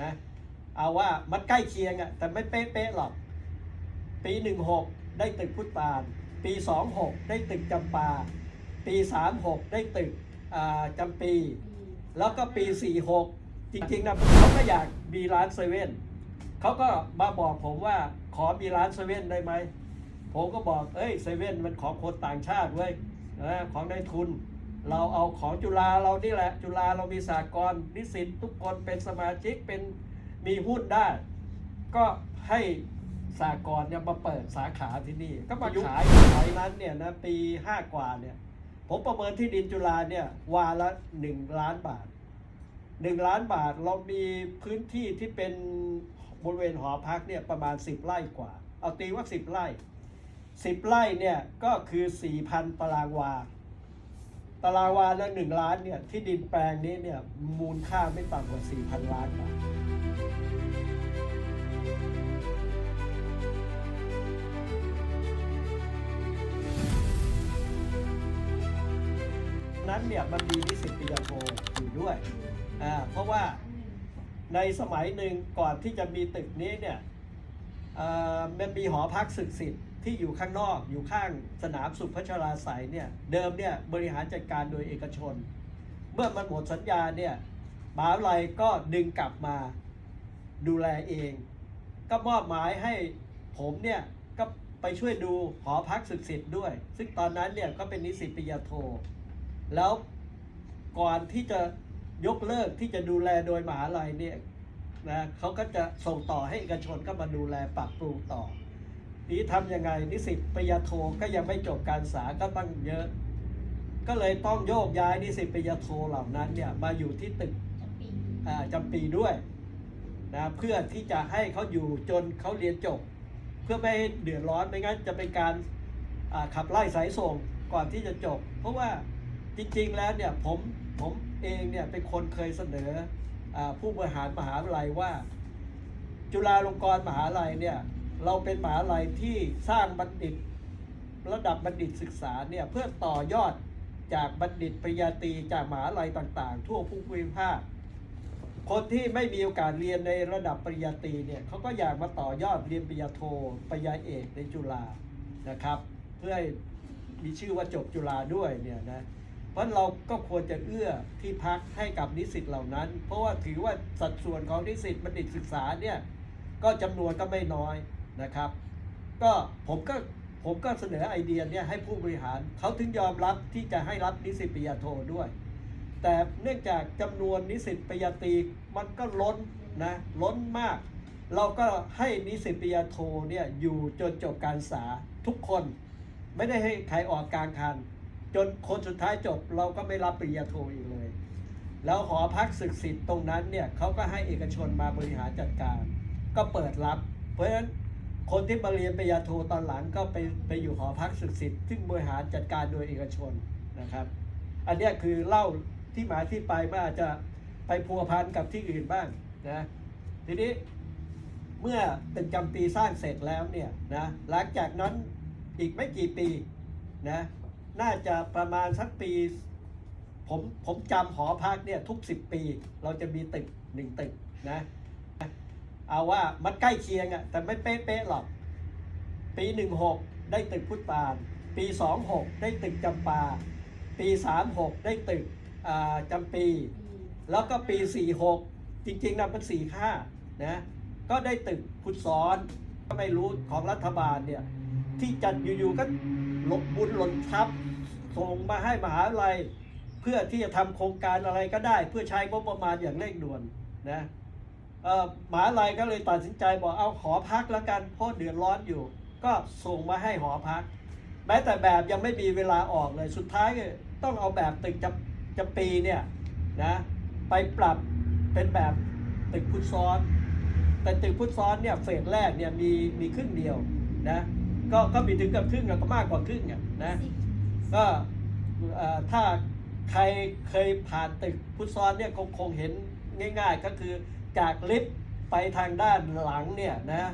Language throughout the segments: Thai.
นะเอาว่ามันใกล้เคียงอะแต่ไม่เป๊ะๆหรอก ปี 16 ได้ตึกพุทธาน ปี 26 ได้ตึกจำปา ปี 36 ได้ตึกจำปี แล้วก็ปี 46 จริงๆนะเขาก็อยากมีร้านเซเว่นเขาก็มาบอกผมว่าขอมีร้านเซเว่นได้ไหม ผมก็บอก เอ้ยเซเว่นมันของคนต่างชาติเว้ยนะของนายทุน เราเอาของจุฬาเรานี่แหละ จุฬาเรามีสากลนิสิตทุกคนเป็นสมาชิกเป็นมีหุ้นได้ ก็ให้สากลเนี่ยมาเปิดสาขาที่นี่ ก็มาขายขายนั้นเนี่ยนะปีห้ากว่าเนี่ย ผมประเมินที่ดินจุฬาเนี่ยวาละหนึ่งล้านบาทหนึ่งล้านบาทเรามีพื้นที่ที่เป็นบริเวณหอพักเนี่ยประมาณ10ไร่กว่า เอาตีว่า10ไร่10ไร่เนี่ยก็คือ4,000ตารางวา ตารางวาละหนึ่งล้านเนี่ยที่ดินแปลงนี้เนี่ยมูลค่าไม่ต่ำกว่า 4,000 ล้านบาทนั้นเนี่ยมันมีนิสิตปริญาโทอยู่ด้วยอ่าเพราะว่าในสมัยหนึ่งก่อนที่จะมีตึกนี้เนี่ยเอ่อมันมีหอพักศึกษิต ที่อยู่ข้างนอกอยู่ข้างสนามสุพัชราไสยเนี่ยเดิมเนี่ยบริหารจัดการโดยเอกชน เมื่อมันหมดสัญญาเนี่ยมหาวิทยาลัยก็ดึงกลับมาดูแลเอง ก็มอบหมายให้ผมเนี่ยก็ไปช่วยดูหอพักศึกษิตด้วย ซึ่งตอนนั้นเนี่ยก็เป็นนิสิตปริญญาโท แล้วก่อนที่จะยกเลิกที่จะดูแลโดยมหาลัยเนี่ยนะเขาก็จะส่งต่อให้เอกชนก็มาดูแลปรับปรุงต่อ นี้ทำยังไงนิสิตปริญญาโทก็ยังไม่จบการศึกษาก็ตั้งเยอะ ก็เลยต้องโยกย้ายนิสิตปริญญาโทเหล่านั้นเนี่ยมาอยู่ที่ตึกอ่าจำปีด้วยนะเพื่อที่จะให้เขาอยู่จนเขาเรียนจบ เพื่อไม่ให้เดือดร้อนไม่งั้นจะเป็นการอ่าขับไล่สายส่งก่อนที่จะจบ เพราะว่าจริงๆแล้วเนี่ยผมผมเองเนี่ยเป็นคนเคยเสนออาผู้บริหารมหาวิทยาลัยว่า จุฬาลงกรณ์มหาลัยเนี่ย เราเป็นมหาลัยที่สร้างบัณฑิต ระดับบัณฑิตศึกษาเนี่ยเพื่อต่อยอดจากบัณฑิตปริญญาตรีจากมหาลัยต่างๆ ทั่วภูมิภาคคนที่ไม่มีโอกาสเรียนในระดับปริญญาตรีเนี่ยเขาก็อยากมาต่อยอดเรียนปริญญาโทปริญญาเอกในจุฬานะครับ เพื่อให้มีชื่อว่าจบจุฬาด้วยเนี่ยนะเพราะเราก็ควรจะเอื้อที่พักให้กับนิสิตเหล่านั้น เพราะว่าถือว่าสัดส่วนของนิสิตบัณฑิตศึกษาเนี่ยก็จำนวนก็ไม่น้อย นะครับ ก็ผมก็ผมก็เสนอไอเดียเนี่ยให้ผู้บริหารเขาถึงยอมรับที่จะให้รับนิสิตปริญญาโทด้วย แต่เนื่องจากจำนวนนิสิตปริญญาตรีมันก็ล้นนะล้นมาก เราก็ให้นิสิตปริญญาโทเนี่ยอยู่จนจบการศึกษาทุกคน ไม่ได้ให้ใครออกกลางคัน จนคนสุดท้ายจบเราก็ไม่รับปริญญาโทอีกเลย แล้วหอพักศึกษิตตรงนั้นเนี่ยเขาก็ให้เอกชนมาบริหารจัดการ ก็เปิดรับ เพราะฉะนั้น คนที่มาเรียนปริญญาโทตอนหลังก็ไปไปอยู่หอพักศึกษิตซึ่งบริหารจัดการโดยเอกชนนะครับ อันนี้คือเล่าที่มาที่ไปมันอาจจะไปพัวพันกับที่อื่นบ้างนะทีนี้เมื่อตึกจำปีสร้างเสร็จแล้วเนี่ยนะหลังจากนั้นอีกไม่กี่ปีนะน่าจะประมาณสักปี ผมผมจำหอพักเนี่ยทุกสิบปี เราจะมีตึกหนึ่งตึกนะ เอาว่ามันใกล้เคียงอะแต่ไม่เป๊ะๆหรอก ปีหนึ่งหกได้ตึกพุทธบาลปีสองหกได้ตึกจำปา ปีสามหกได้ตึกอ่าจำปี แล้วก็ปี 46 จริงๆนะมัน45นะก็ได้ตึกพุทธซ้อนก็ไม่รู้ของรัฐบาลเนี่ยที่จัดอยู่ๆก็หลบบุญหล่นทับส่งมาให้มหาวิทยาลัย เพื่อที่จะทำโครงการอะไรก็ได้ เพื่อใช้งบประมาณอย่างเร่งด่วนนะ เอ่อมหาวิทยาลัยก็เลยตัดสินใจบอกเอาหอพักแล้วกันเพราะเดือดร้อนอยู่ ก็ส่งมาให้หอพัก แม้แต่แบบยังไม่มีเวลาออกเลยสุดท้ายก็ต้องเอาแบบตึกจำจำปีเนี่ยนะไปปรับเป็นแบบตึกพุทธซ้อน แต่ตึกพุทธซ้อนเนี่ยเฟสแรกเนี่ยมีมีครึ่งเดียวนะก็ก็มีถึงกับครึ่งอะก็มากกว่าครึ่งอะนะก็ถ้าใครเคยผ่านตึกพุทธซ้อนเนี่ยคงคงเห็นง่าย ๆ ก็คือ จากลิฟต์ไปทางด้านหลังเนี่ยนะ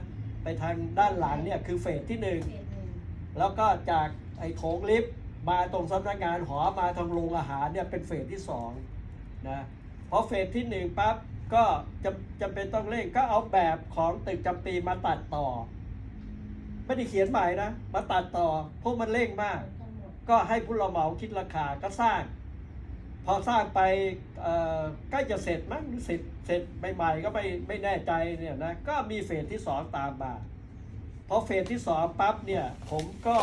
ไปทางด้านหลังเนี่ยคือเฟสที่หนึ่งแล้วก็จากไอ้โถงลิฟต์มาตรงสำนักงานหอมาทางโรงอาหารเนี่ยเป็นเฟสที่สองนะพอเฟสที่หนึ่งปั๊บก็จะจำเป็นต้องเร่งก็เอาแบบของตึกจำปีมาตัดต่อ ไม่ได้เขียนใหม่นะ มาตัดต่อเพราะมันเร่งมาก ก็ให้ผู้รับเหมาคิดราคาก็สร้างพ อสร้างไปใกล้จะเสร็จมั้งหรือเสร็จเสร็จใหม่ๆก็ไม่ไม่แน่ใจเนี่ยนะก็มีเฟสที่สองตามมาพอเฟสที่สองปั๊บเนี่ยผมก็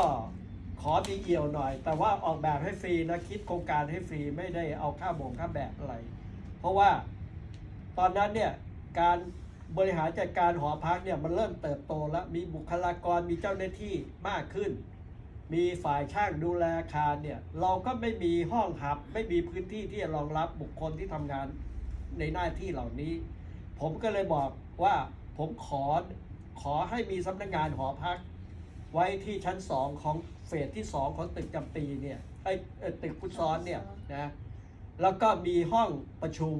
ขอมีเอี่ยวหน่อย แต่ว่าออกแบบให้ฟรีนะคิดโครงการให้ฟรีไม่ได้เอาค่าบ่งค่าแบบอะไร เพราะว่าตอนนั้นเนี่ยการบริหารจัดการหอพักเนี่ยมันเริ่มเติบโตแล้วมีบุคลากรมีเจ้าหน้าที่มากขึ้น มีฝ่ายช่างดูแลอาคารเนี่ยเราก็ไม่มีห้องหับ ไม่มีพื้นที่ที่จะรองรับบุคคลที่ทำงานในหน้าที่เหล่านี้ ผมก็เลยบอกว่าผมขอขอให้มีสำนักงานหอพัก ไว้ที่ชั้นสองของเฟสที่สองของตึกจำปีเนี่ยไอ้เอ่อตึกพุทซ้อนเนี่ยนะแล้วก็มีห้องประชุม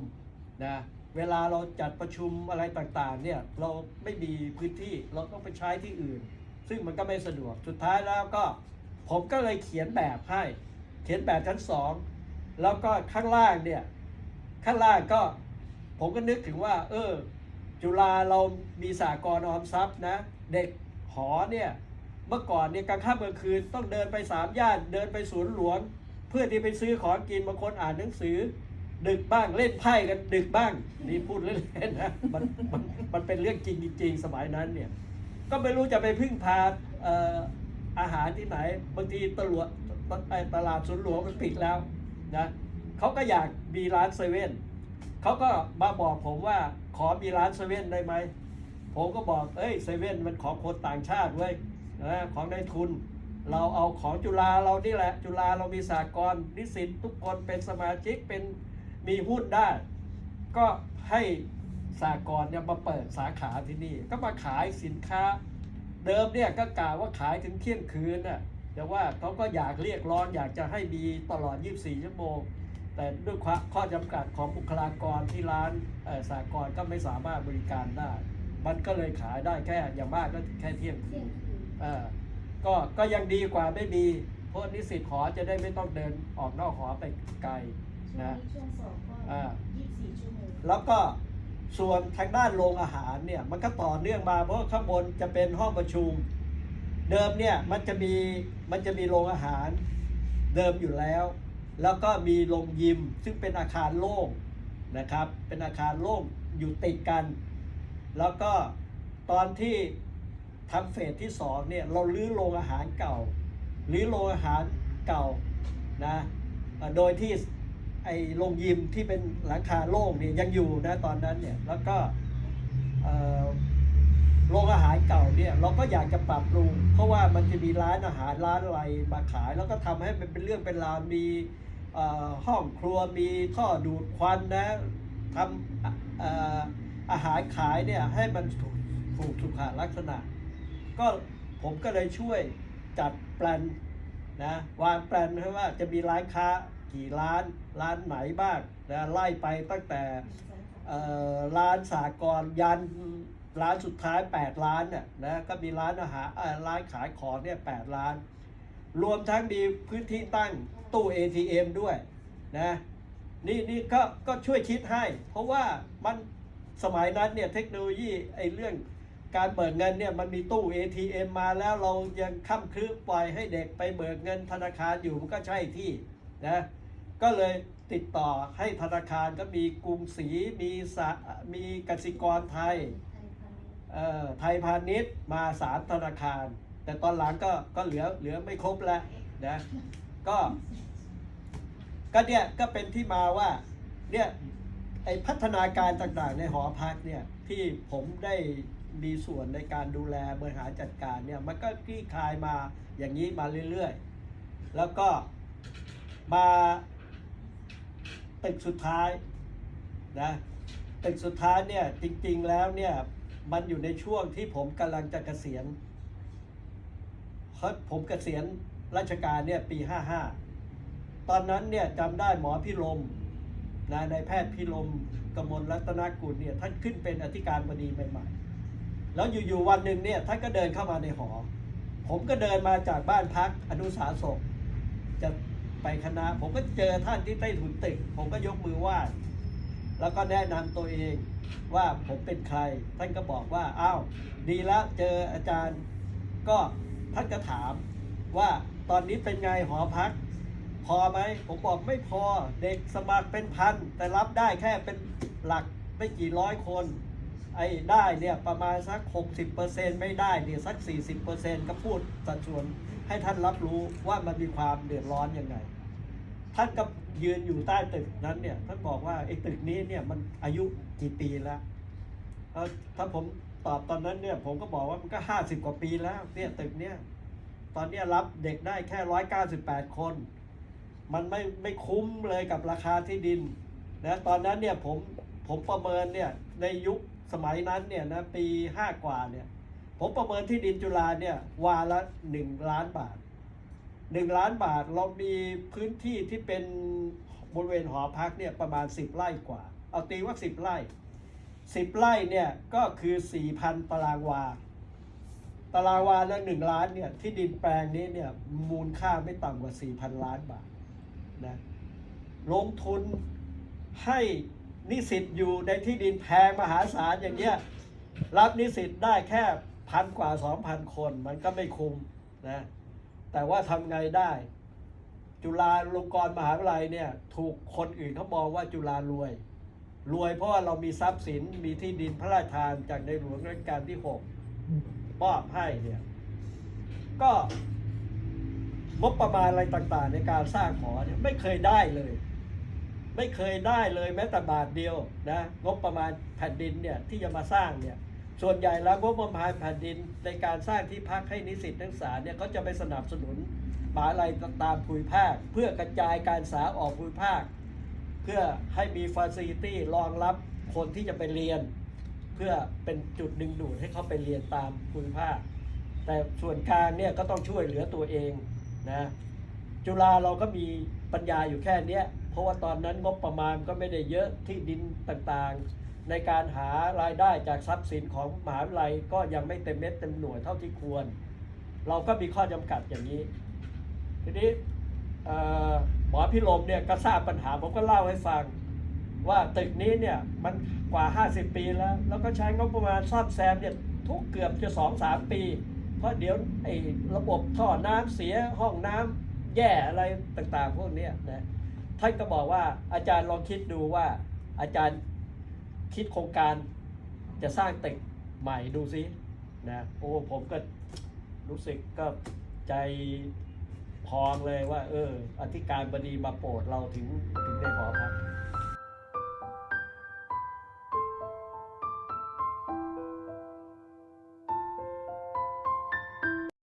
นะเวลาเราจัดประชุมอะไรต่างๆเนี่ยเราไม่มีพื้นที่เราต้องไปใช้ที่อื่น ซึ่งมันก็ไม่สะดวกสุดท้ายแล้วก็ ผมก็เลยเขียนแบบให้ เขียนแบบชั้นสองแล้วก็ข้างล่างเนี่ย ข้างล่างก็ผมก็นึกถึงว่า เออ จุฬาเรามีสากลออมทรัพย์นะ เด็กหอเนี่ยเมื่อก่อนเนี่ยกลางค่ำกลางคืนต้องเดินไปสามย่านเดินไปสวนหลวง เพื่อที่ไปซื้อของกินบางคนอ่านหนังสือ ดึกบ้างเล่นไพ่กันดึกบ้างนี่พูดเล่นๆนะมันมันมันเป็นเรื่องจริงจริงสมัยนั้นเนี่ย ก็ไม่รู้จะไปพึ่งพาเอาหารที่ไหนบางทีตลวดไอ้ตลาดสวนหลวงมันปิดแล้วนะเขาก็อยากมีร้านเซเว่นเขาก็มาบอกผมว่าขอมีร้านเซเว่นได้ไหมผมก็บอกเอ้ยเซเว่นมันของคนต่างชาติเว้ยนะของนายทุน เราเอาของจุฬาเรานี่แหละ จุฬาเรามีสากลนิสิตทุกคนเป็นสมาชิกเป็นมีหุ้นได้ ก็ให้สากลเนี่ยมาเปิดสาขาที่นี่ ก็มาขายสินค้า เดิมเนี่ยก็กล่าวว่าขายถึงเที่ยงคืนน่ะแต่ว่าเขาก็อยากเรียกร้องอยากจะให้มีตลอด 24 ชั่วโมง แต่ด้วยความข้อจำกัดของบุคลากรที่ร้านเอ่อสากลก็ไม่สามารถบริการได้ มันก็เลยขายได้แค่อย่างมากก็แค่เที่ยงคืนเอ่อก็ก็ยังดีกว่าไม่มีเพราะนิสิตหอจะได้ไม่ต้องเดินออกนอกหอไปไกลนะช่วงสอบก็อ่ายี่สิบสี่ชั่วโมงแล้วก็ ส่วนทางด้านโรงอาหารเนี่ยมันก็ต่อเนื่องมาเพราะข้างบนจะเป็นห้องประชุม เดิมเนี่ยมันจะมีมันจะมีโรงอาหารเดิมอยู่แล้ว แล้วก็มีโรงยิมซึ่งเป็นอาคารโล่งนะครับเป็นอาคารโล่งอยู่ติดกัน แล้วก็ตอนที่ทำเฟสที่สองเนี่ยเราลื้อโรงอาหารเก่าลื้อโรงอาหารเก่านะโดยที่ ไอ้โรงยิมที่เป็นหลังคาโล่งเนี่ยยังอยู่นะตอนนั้นเนี่ยแล้วก็โรงอาหารเก่าเนี่ยเราก็อยากจะปรับปรุง เพราะว่ามันจะมีร้านอาหารร้านอะไรมาขาย แล้วก็ทำให้มันเป็นเรื่องเป็นราวมีห้องครัวมีท่อดูดควันนะทำอะเอ่ออาหารขายเนี่ยให้มันถูกถูกสุขลักษณะ ก็ผมก็เลยช่วยจัดแปลนนะวางแปลนให้ว่าจะมีร้านค้า กี่ร้านร้านไหนบ้างนะไล่ไปตั้งแต่ร้านสากลยันร้านสุดท้าย 8 ร้านเนี่ยนะก็มีร้านอาหารร้านขายของเนี่ยแร้าน รวมทั้งมีพื้นที่ตั้งตู้ ATM ด้วยนะนี่นี่ก็ก็ช่วยคิดให้ เพราะว่ามันสมัยนั้นเนี่ยเทคโนโลยีไอ้เรื่องการเบิกเงินเนี่ยมันมีตู้ ATM มาแล้วเรายังค้ำคืบปล่อยให้เด็กไปเบิกเงินธนาคารอยู่มันก็ใช่ที่นะ ก็เลยติดต่อให้ธนาคารก็มีกรุงศรีมีสะมีกสิกรไทยเอ่อไทยพาณิชย์มาสามธนาคาร แต่ตอนหลังก็ก็เหลือเหลือไม่ครบแล้วนะก็ก็เนี่ยก็เป็นที่มาว่าเนี่ยไอพัฒนาการต่างๆ ในหอพักเนี่ยที่ผมได้มีส่วนในการดูแลบริหารจัดการเนี่ยมันก็คลี่คลายมาอย่างนี้มาเรื่อยๆ แล้วก็มา ตึกสุดท้ายนะตึกสุดท้ายเนี่ยจริงๆแล้วเนี่ยมันอยู่ในช่วงที่ผมกำลังจะเกษียณเพราะผมเกษียณราชการเนี่ยปี 55 ตอนนั้นเนี่ยจำได้หมอพิรมนะนายแพทย์พิรมกมลรัตนกุลเนี่ยท่านขึ้นเป็นอธิการบดีใหม่ๆ แล้วอยู่ๆวันหนึ่งเนี่ยท่านก็เดินเข้ามาในหอ ผมก็เดินมาจากบ้านพักอนุสาสกจะ ไปคณะ ผมก็เจอท่านที่ใต้ถุนตึก ผมก็ยกมือไหว้แล้วก็แนะนำตัวเองว่าผมเป็นใคร ท่านก็บอกว่าอ้าวดีแล้วเจออาจารย์ ก็ท่านก็ถามว่าตอนนี้เป็นไงหอพัก พอไหมผมบอกไม่พอเด็กสมัครเป็นพัน แต่รับได้แค่เป็นหลักไม่กี่ร้อยคน ไอ้ได้เนี่ยประมาณสัก 60%ไม่ได้เนี่ยสัก 40%ก็พูดสัดส่วน ให้ท่านรับรู้ว่ามันมีความเดือดร้อนยังไง ท่านก็ยืนอยู่ใต้ตึกนั้นเนี่ยท่านบอกว่าไอ้ตึกนี้เนี่ยมันอายุกี่ปีแล้วถ้าผมตอบตอนนั้นเนี่ยผมก็บอกว่ามันก็ห้าสิบกว่าปีแล้วเนี่ยตึกเนี่ยตอนนี้รับเด็กได้แค่ร้อยเก้าสิบแปดคน มันไม่ไม่คุ้มเลยกับราคาที่ดินนะตอนนั้นเนี่ยผมผมประเมินเนี่ยในยุคสมัยนั้นเนี่ยนะปีห้ากว่าเนี่ย ผมประเมินที่ดินจุฬาเนี่ยวาละหนึ่งล้านบาทหนึ่งล้านบาทเรามีพื้นที่ที่เป็นบริเวณหอพักเนี่ยประมาณ 10 ไร่กว่า เอาตีว่า 10 ไร่ 10 ไร่เนี่ยก็คือ 4,000 ตารางวา ตารางวาละหนึ่งล้านเนี่ยที่ดินแปลงนี้เนี่ยมูลค่าไม่ต่ำกว่า 4,000 ล้านบาทนะลงทุนให้นิสิตอยู่ในที่ดินแพงมหาศาลอย่างเงี้ยรับนิสิตได้แค่ พันกว่า2,000คนมันก็ไม่คุ้มนะแต่ว่าทำไงได้ จุฬาลงกรณ์มหาวิทยาลัยเนี่ยถูกคนอื่นเขามองว่าจุฬารวย รวยเพราะว่าเรามีทรัพย์สินมีที่ดินพระราชทานจากในหลวงรัชกาลที่หกมอบให้เนี่ยก็งบประมาณอะไรต่างๆ ในการสร้างหอเนี่ยไม่เคยได้เลย ไม่เคยได้เลยแม้แต่บาทเดียวนะงบประมาณแผ่นดินเนี่ยที่จะมาสร้างเนี่ย ส่วนใหญ่แล้วงบประมาณแผ่นดินในการสร้างที่พักให้นิสิตนักศึกษาเนี่ยเขาจะไปสนับสนุนมหาลัยตามภูมิภาค เพื่อกระจายการศึกษาออกภูมิภาค เพื่อให้มีฟ a ซิลิตี้รองรับคนที่จะไปเรียน เพื่อเป็นจุดดึงดูดให้เขาไปเรียนตามภูมิภาค แต่ส่วนกลางเนี่ยก็ต้องช่วยเหลือตัวเองนะจุฬาเราก็มีปัญญาอยู่แค่นี้เพราะว่าตอนนั้นงบประมาณก็ไม่ได้เยอะที่ดินต่างๆ ในการหารายได้จากทรัพย์สินของมหาวิทยาลัยก็ยังไม่เต็มเม็ดเต็มหน่วยเท่าที่ควร เราก็มีข้อจำกัดอย่างนี้ ทีนี้หมอพิรมเนี่ยก็ทราบปัญหาผมก็เล่าให้ฟัง ว่าตึกนี้เนี่ยมันกว่า 50 ปีแล้ว แล้วก็ใช้งบประมาณซ่อมแซมเนี่ยทุกเกือบจะ 2-3 ปี เพราะเดี๋ยวไอ้ระบบท่อน้ำเสียห้องน้ำแย่อะไรต่างๆ พวกนี้นะท่านก็บอกว่าอาจารย์ลองคิดดูว่าอาจารย์ คิดโครงการจะสร้างตึกใหม่ดูซินะโอ้ผมก็รู้สึกก็ใจพองเลยว่า เออ อธิการบดีมาโปรดเราถึงถึงได้หอพัก